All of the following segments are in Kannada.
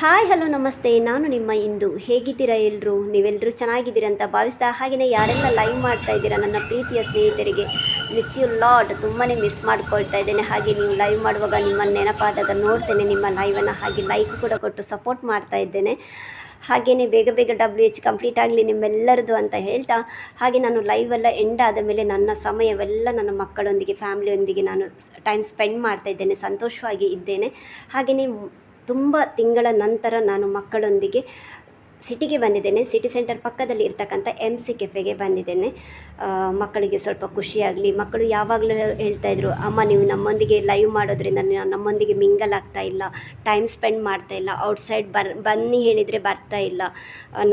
ಹಾಯ್, ಹಲೋ, ನಮಸ್ತೆ. ನಾನು ನಿಮ್ಮ ಇಂದು. ಹೇಗಿದ್ದೀರಾ ಎಲ್ಲರೂ ನೀವೆಲ್ಲರೂ ಚೆನ್ನಾಗಿದ್ದೀರಾ ಅಂತ ಭಾವಿಸ್ತಾ ಹಾಗೆಯೇ ಯಾರೆಲ್ಲ ಲೈವ್ ಮಾಡ್ತಾ ಇದ್ದೀರಾ ನನ್ನ ಪ್ರೀತಿಯ ಸ್ನೇಹಿತರಿಗೆ ಮಿಸ್ ಯು ಲಾಡ್ ತುಂಬಾ ಮಿಸ್ ಮಾಡ್ಕೊಳ್ತಾ ಇದ್ದೇನೆ. ಹಾಗೆ ನೀವು ಲೈವ್ ಮಾಡುವಾಗ ನಿಮ್ಮನ್ನು ನೆನಪಾದಾಗ ನೋಡ್ತೇನೆ ನಿಮ್ಮ ಲೈವನ್ನು ಹಾಗೆ ಲೈಕ್ ಕೂಡ ಕೊಟ್ಟು ಸಪೋರ್ಟ್ ಮಾಡ್ತಾ ಇದ್ದೇನೆ. ಹಾಗೆಯೇ ಬೇಗ ಬೇಗ ಡಬ್ಲ್ಯೂ ಎಚ್ ಕಂಪ್ಲೀಟ್ ಆಗಲಿ ನಿಮ್ಮೆಲ್ಲರದು ಅಂತ ಹೇಳ್ತಾ, ಹಾಗೆ ನಾನು ಲೈವೆಲ್ಲ ಎಂಡ್ ಆದ ಮೇಲೆ ನನ್ನ ಸಮಯವೆಲ್ಲ ನನ್ನ ಮಕ್ಕಳೊಂದಿಗೆ ಫ್ಯಾಮಿಲಿಯೊಂದಿಗೆ ನಾನು ಟೈಮ್ ಸ್ಪೆಂಡ್ ಮಾಡ್ತಾ ಇದ್ದೇನೆ. ಸಂತೋಷವಾಗಿ ಇದ್ದೇನೆ. ಹಾಗೆಯೇ ತುಂಬ ತಿಂಗಳ ನಂತರ ನಾನು ಮಕ್ಕಳೊಂದಿಗೆ ಸಿಟಿಗೆ ಬಂದಿದ್ದೇನೆ ಸಿಟಿ ಸೆಂಟರ್ ಪಕ್ಕದಲ್ಲಿ ಇರ್ತಕ್ಕಂಥ ಎಂ ಸಿ ಕೆಫೆಗೆ ಬಂದಿದ್ದೇನೆ. ಮಕ್ಕಳಿಗೆ ಸ್ವಲ್ಪ ಖುಷಿಯಾಗಲಿ, ಮಕ್ಕಳು ಯಾವಾಗಲೂ ಹೇಳ್ತಾ ಇದ್ರು, ಅಮ್ಮ, ನೀವು ನಮ್ಮೊಂದಿಗೆ ಲೈವ್ ಮಾಡೋದ್ರಿಂದ ನೀವು ನಮ್ಮೊಂದಿಗೆ ಮಿಂಗಲ್ ಆಗ್ತಾ ಇಲ್ಲ ಟೈಮ್ ಸ್ಪೆಂಡ್ ಮಾಡ್ತಾ ಇಲ್ಲ ಔಟ್ಸೈಡ್ ಬರ್, ಬನ್ನಿ ಹೇಳಿದರೆ ಬರ್ತಾ ಇಲ್ಲ.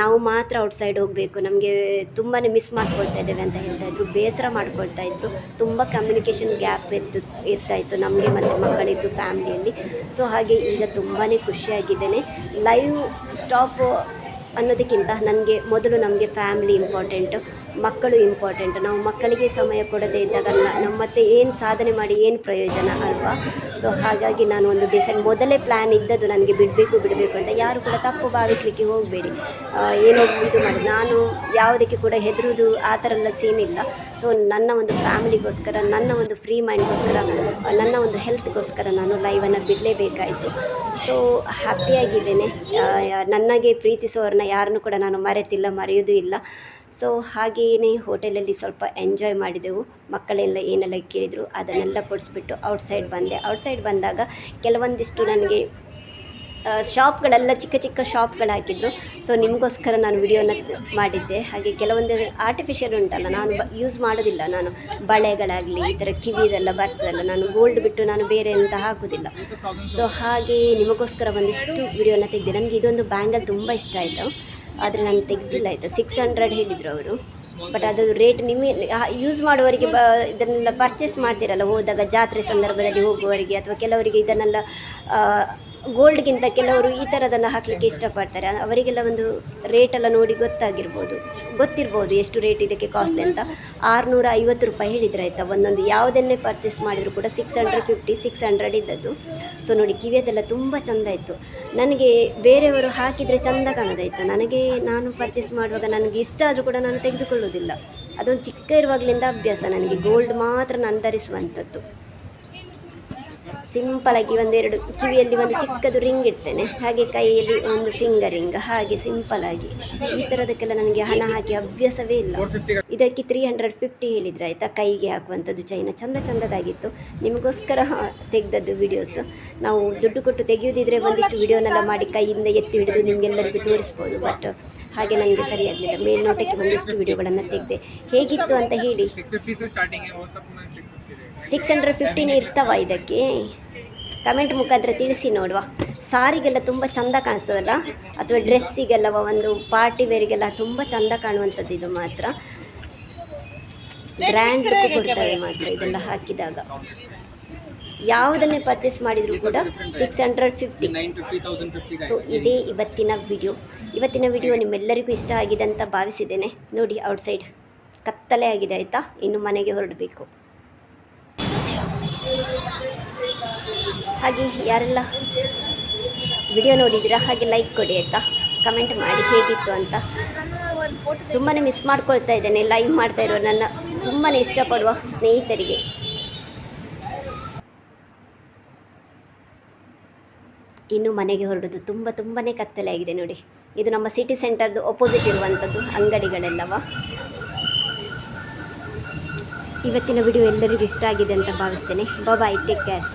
ನಾವು ಮಾತ್ರ ಔಟ್ಸೈಡ್ ಹೋಗಬೇಕು, ನಮಗೆ ತುಂಬಾ ಮಿಸ್ ಮಾಡ್ಕೊಳ್ತಾ ಇದ್ದೇವೆ ಅಂತ ಹೇಳ್ತಾ ಇದ್ರು, ಬೇಸರ ಮಾಡ್ಕೊಳ್ತಾ ಇದ್ರು, ತುಂಬ ಕಮ್ಯುನಿಕೇಷನ್ ಗ್ಯಾಪ್ ಇತ್ತು, ಇರ್ತಾ ಇತ್ತು ನಮಗೆ ಮತ್ತು ಮಕ್ಕಳಿದ್ದು ಫ್ಯಾಮಿಲಿಯಲ್ಲಿ ಸೊ ಹಾಗೆ ಈಗ ತುಂಬಾ ಖುಷಿಯಾಗಿದ್ದೇನೆ. ಲೈವ್ ಸ್ಟಾಪ್ ಅನ್ನೋದಕ್ಕಿಂತ ನನಗೆ ಮೊದಲು ನಮಗೆ ಫ್ಯಾಮಿಲಿ ಇಂಪಾರ್ಟೆಂಟು, ಮಕ್ಕಳು ಇಂಪಾರ್ಟೆಂಟ್. ನಾವು ಮಕ್ಕಳಿಗೆ ಸಮಯ ಕೊಡದೇ ಇದ್ದಾಗ ನಮ್ಮ ಮತ್ತೆ ಏನು ಸಾಧನೆ ಮಾಡಿ ಏನು ಪ್ರಯೋಜನ ಅಲ್ವಾ? ಸೊ ಹಾಗಾಗಿ ನಾನು ಒಂದು ಡಿಸೈಡ್, ಮೊದಲೇ ಪ್ಲ್ಯಾನ್ ಇದ್ದದ್ದು ನನಗೆ ಬಿಡಬೇಕು ಬಿಡಬೇಕು ಅಂತ ಯಾರು ಕೂಡ ತಪ್ಪು ಭಾವಿಸಲಿಕ್ಕೆ ಹೋಗಬೇಡಿ. ಏನೋ ಇದು ಮಾಡಿ ನಾನು ಯಾವುದಕ್ಕೆ ಕೂಡ ಹೆದರುದು ಆ ಥರ ಎಲ್ಲ ಸೀನ್ ಇಲ್ಲ. ಸೊ ನನ್ನ ಒಂದು ಫ್ಯಾಮಿಲಿಗೋಸ್ಕರ ನನ್ನ ಒಂದು ಫ್ರೀ ಮೈಂಡ್ಗೋಸ್ಕರ ನನ್ನ ಒಂದು ಹೆಲ್ತ್ಗೋಸ್ಕರ ನಾನು ಲೈವನ್ನು ಬಿಡಲೇಬೇಕಾಯಿತು. ಸೊ ಹ್ಯಾಪಿಯಾಗಿದ್ದೇನೆ ನನಗೆ ಪ್ರೀತಿಸೋರನ್ನ ಯಾರನ್ನು ಕೂಡ ನಾನು ಮರೆತಿಲ್ಲ, ಮರೆಯೋದು ಇಲ್ಲ. ಸೊ ಹಾಗೆಯೇ ಹೋಟೆಲಲ್ಲಿ ಸ್ವಲ್ಪ ಎಂಜಾಯ್ ಮಾಡಿದೆವು. ಮಕ್ಕಳೆಲ್ಲ ಏನೆಲ್ಲ ಕೇಳಿದರು ಅದನ್ನೆಲ್ಲ ಕೊಡಿಸ್ಬಿಟ್ಟು ಔಟ್ಸೈಡ್ ಬಂದೆ. ಔಟ್ಸೈಡ್ ಬಂದಾಗ ಕೆಲವೊಂದಿಷ್ಟು ನನಗೆ ಶಾಪ್ಗಳೆಲ್ಲ ಚಿಕ್ಕ ಚಿಕ್ಕ ಶಾಪ್ಗಳು ಹಾಕಿದ್ರು. ಸೊ ನಿಮಗೋಸ್ಕರ ನಾನು ವಿಡಿಯೋನ ಮಾಡಿದ್ದೆ. ಹಾಗೆ ಕೆಲವೊಂದು ಆರ್ಟಿಫಿಷಿಯಲ್ ಉಂಟಲ್ಲ, ನಾನು ಯೂಸ್ ಮಾಡೋದಿಲ್ಲ ನಾನು. ಬಳೆಗಳಾಗಲಿ, ಈ ಥರ ಕಿವಿದೆಲ್ಲ ಬರ್ತದಲ್ಲ, ನಾನು ಗೋಲ್ಡ್ ಬಿಟ್ಟು ನಾನು ಬೇರೆ ಎಂತ ಹಾಕೋದಿಲ್ಲ. ಸೊ ಹಾಗೆ ನಿಮಗೋಸ್ಕರ ಒಂದಿಷ್ಟು ವಿಡಿಯೋನ ತೆಗೆದೆ. ನನಗೆ ಇದೊಂದು ಬ್ಯಾಂಗಲ್ ತುಂಬ ಇಷ್ಟ ಆಯಿತು. ಆದರೆ ನಾನು ತೆಗೆದಿಲ್ಲ ಆಯಿತು. ಸಿಕ್ಸ್ ಹಂಡ್ರೆಡ್ ಹೇಳಿದರು ಅವರು. ಬಟ್ ಅದು ರೇಟ್ ನಿಮಗೆ ಯೂಸ್ ಮಾಡುವವರಿಗೆ ಬ, ಇದನ್ನೆಲ್ಲ ಪರ್ಚೇಸ್ ಮಾಡ್ತೀರಲ್ಲ, ಹೋದಾಗ ಜಾತ್ರೆ ಸಂದರ್ಭದಲ್ಲಿ ಹೋಗುವವರಿಗೆ ಅಥವಾ ಕೆಲವರಿಗೆ ಇದನ್ನೆಲ್ಲ ಗೋಲ್ಡ್ಗಿಂತ ಕೆಲವರು ಈ ಥರದನ್ನು ಹಾಕಲಿಕ್ಕೆ ಇಷ್ಟಪಡ್ತಾರೆ. ಅವರಿಗೆಲ್ಲ ಒಂದು ರೇಟೆಲ್ಲ ನೋಡಿ ಗೊತ್ತಾಗಿರ್ಬೋದು. ಗೊತ್ತಿರ್ಬೋದು ಎಷ್ಟು ರೇಟ್ ಇದಕ್ಕೆ ಕಾಸ್ಟ್ಲಿ ಅಂತ. ಆರುನೂರ ಐವತ್ತು ರೂಪಾಯಿ ಹೇಳಿದ್ರೆ ಆಯಿತಾ? ಒಂದೊಂದು ಯಾವುದನ್ನೇ ಪರ್ಚೇಸ್ ಮಾಡಿದರೂ ಕೂಡ six hundred fifty six hundred ಇದ್ದದ್ದು. ಸೊ ನೋಡಿ ಕಿವಿಯದೆಲ್ಲ ತುಂಬ ಚೆಂದ ಇತ್ತು ನನಗೆ ಬೇರೆಯವರು ಹಾಕಿದರೆ ಚೆಂದ ಕಾಣೋದಾಯ್ತು ನನಗೆ ನಾನು ಪರ್ಚೇಸ್ ಮಾಡುವಾಗ ನನಗೆ ಇಷ್ಟ ಆದರೂ ಕೂಡ ನಾನು ತೆಗೆದುಕೊಳ್ಳೋದಿಲ್ಲ ಅದೊಂದು ಚಿಕ್ಕ ಇರುವಾಗಲಿಂದ ಅಭ್ಯಾಸ ನನಗೆ. ಗೋಲ್ಡ್ ಮಾತ್ರ ನಾನು ಧರಿಸುವಂಥದ್ದು. ಸಿಂಪಲ್ ಆಗಿ ಒಂದೆರಡು ಕಿವಿಯಲ್ಲಿ ಒಂದು ಚಿಕ್ಕದು ರಿಂಗ್ ಇಡ್ತೇನೆ. ಹಾಗೆ ಕೈಯಲ್ಲಿ ಒಂದು ಫಿಂಗರ್ ರಿಂಗ್ ಹಾಗೆ ಸಿಂಪಲ್ ಆಗಿ. ಈ ಥರದಕ್ಕೆಲ್ಲ ನನಗೆ ಹಣ ಹಾಕಿ ಅಭ್ಯಾಸವೇ ಇಲ್ಲ. ಇದಕ್ಕೆ ತ್ರೀ ಹಂಡ್ರೆಡ್ ಫಿಫ್ಟಿ ಹೇಳಿದ್ರೆ ಆಯಿತಾ? ಕೈಗೆ ಹಾಕುವಂಥದ್ದು ಚೈನ ಚಂದ ಚಂದದಾಗಿತ್ತು. ನಿಮಗೋಸ್ಕರ ತೆಗೆದದ್ದು ವಿಡಿಯೋಸ್ ನಾವು ದುಡ್ಡು ಕೊಟ್ಟು ತೆಗೆಯೋದಿದ್ರೆ ಒಂದಿಷ್ಟು ವಿಡಿಯೋನೆಲ್ಲ ಮಾಡಿ ಕೈಯಿಂದ ಎತ್ತಿ ಹಿಡಿದು ನಿಮಗೆಲ್ಲರಿಗೂ ತೋರಿಸ್ಬೋದು. ಬಟ್ ಹಾಗೆ ನನಗೆ ಸರಿಯಾಗಲಿಲ್ಲ. ಮೇಲ್ನೋಟಕ್ಕೆ ಒಂದಿಷ್ಟು ವಿಡಿಯೋಗಳನ್ನು ತೆಗೆದೆ. ಹೇಗಿತ್ತು ಅಂತ ಹೇಳಿ. ಸಿಕ್ಸ್ ಹಂಡ್ರೆಡ್ ಫಿಫ್ಟೀನ್ ಇರ್ತಾವ ಇದಕ್ಕೆ. ಕಮೆಂಟ್ ಮುಖಾಂತರ ತಿಳಿಸಿ ನೋಡುವ. ಸಾರಿಗೆಲ್ಲ ತುಂಬ ಚಂದ ಕಾಣಿಸ್ತದಲ್ಲ? ಅಥವಾ ಡ್ರೆಸ್ಸಿಗೆಲ್ಲ ಒಂದು ಪಾರ್ಟಿ ವೇರಿಗೆಲ್ಲ ತುಂಬ ಚಂದ ಕಾಣುವಂಥದ್ದು ಇದು ಮಾತ್ರ. ಬ್ರ್ಯಾಂಡ್ ಕೊಡ್ತವೆ ಮಾತ್ರ ಇದೆಲ್ಲ ಹಾಕಿದಾಗ. ಯಾವುದನ್ನೇ ಪರ್ಚೇಸ್ ಮಾಡಿದರೂ ಕೂಡ ಸಿಕ್ಸ್ ಹಂಡ್ರೆಡ್ ಫಿಫ್ಟಿ ಸೊ ಇದೇ ಇವತ್ತಿನ ವಿಡಿಯೋ ಇವತ್ತಿನ ವಿಡಿಯೋ ನಿಮ್ಮೆಲ್ಲರಿಗೂ ಇಷ್ಟ ಆಗಿದೆ ಅಂತ ಭಾವಿಸಿದ್ದೇನೆ. ನೋಡಿ ಔಟ್ಸೈಡ್ ಕತ್ತಲೆ ಆಗಿದೆ ಆಯಿತಾ? ಇನ್ನು ಮನೆಗೆ ಹೊರಡಬೇಕು. ಹಾಗೆ ಯಾರೆಲ್ಲ ವಿಡಿಯೋ ನೋಡಿದ್ದೀರಾ, ಹಾಗೆ ಲೈಕ್ ಕೊಡಿ ಆಯಿತಾ? ಕಮೆಂಟ್ ಮಾಡಿ ಹೇಗಿತ್ತು ಅಂತ. ತುಂಬಾ ಮಿಸ್ ಮಾಡ್ಕೊಳ್ತಾ ಇದ್ದೇನೆ ಲೈವ್ ಮಾಡ್ತಾ ಇರೋ ನನ್ನ ತುಂಬಾ ಇಷ್ಟಪಡುವ ಸ್ನೇಹಿತರಿಗೆ. ಇನ್ನು ಮನೆಗೆ ಹೊರಡೋದು ತುಂಬ ತುಂಬಾ ಕತ್ತಲೆ ಆಗಿದೆ ನೋಡಿ. ಇದು ನಮ್ಮ ಸಿಟಿ ಸೆಂಟರ್ದು ಅಪೋಸಿಟ್ ಇರುವಂಥದ್ದು ಅಂಗಡಿಗಳೆಲ್ಲವ? ಇವತ್ತಿನ ವಿಡಿಯೋ ಎಲ್ಲರಿಗೂ ಇಷ್ಟ ಆಗಿದೆ ಅಂತ ಭಾವಿಸ್ತೇನೆ. Bye take care